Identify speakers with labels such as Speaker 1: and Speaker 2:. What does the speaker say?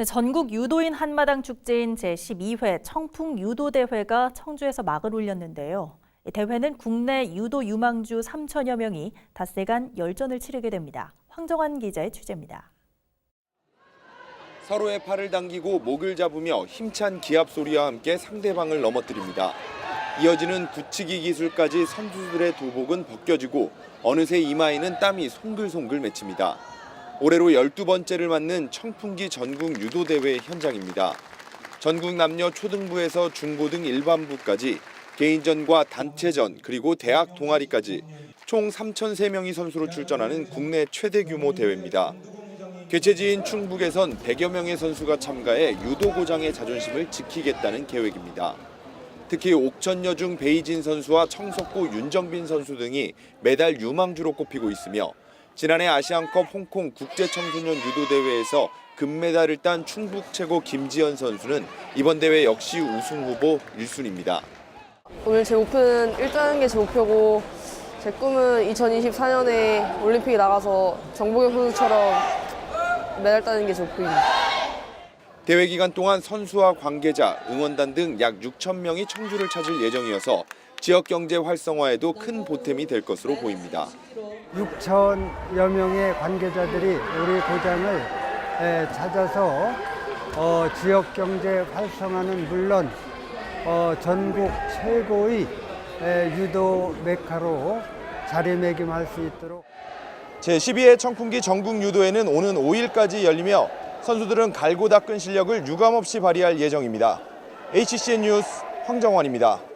Speaker 1: 네, 전국 유도인 한마당 축제인 제12회 청풍 유도 대회가 청주에서 막을 올렸는데요. 이 대회는 국내 유도 유망주 3천여 명이 닷새간 열전을 치르게 됩니다. 황정환 기자의 취재입니다.
Speaker 2: 서로의 팔을 당기고 목을 잡으며 힘찬 기합 소리와 함께 상대방을 넘어뜨립니다. 이어지는 굳히기 기술까지 선수들의 도복은 벗겨지고 어느새 이마에는 땀이 송글송글 맺힙니다. 올해로 12번째를 맞는 청풍기 전국 유도대회 현장입니다. 전국 남녀 초등부에서 중고등 일반부까지 개인전과 단체전 그리고 대학 동아리까지 총 3,003명이 선수로 출전하는 국내 최대 규모 대회입니다. 개최지인 충북에선 100여 명의 선수가 참가해 유도 고장의 자존심을 지키겠다는 계획입니다. 특히 옥천여 중 베이진 선수와 청석구 윤정빈 선수 등이 메달 유망주로 꼽히고 있으며 지난해 아시안컵 홍콩 국제청소년 유도대회에서 금메달을 딴 충북 최고 김지연 선수는 이번 대회 역시 우승 후보 1순위입니다.
Speaker 3: 오늘 제 목표는 1등하는 게 제 목표고 제 꿈은 2024년에 올림픽에 나가서 정보경 선수처럼 메달 따는 게 제 목표입니다.
Speaker 2: 대회 기간 동안 선수와 관계자, 응원단 등 약 6천 명이 청주를 찾을 예정이어서 지역 경제 활성화에도 큰 보탬이 될 것으로 보입니다.
Speaker 4: 6천여 명의 관계자들이 우리 고장을 에, 찾아서 어, 지역 경제 활성화는 물론 어, 전국 최고의 에, 유도 메카로 자리매김할 수 있도록
Speaker 2: 제12회 청풍기 전국 유도회는 오는 5일까지 열리며 선수들은 갈고 닦은 실력을 유감없이 발휘할 예정입니다. HCN 뉴스 황정환입니다.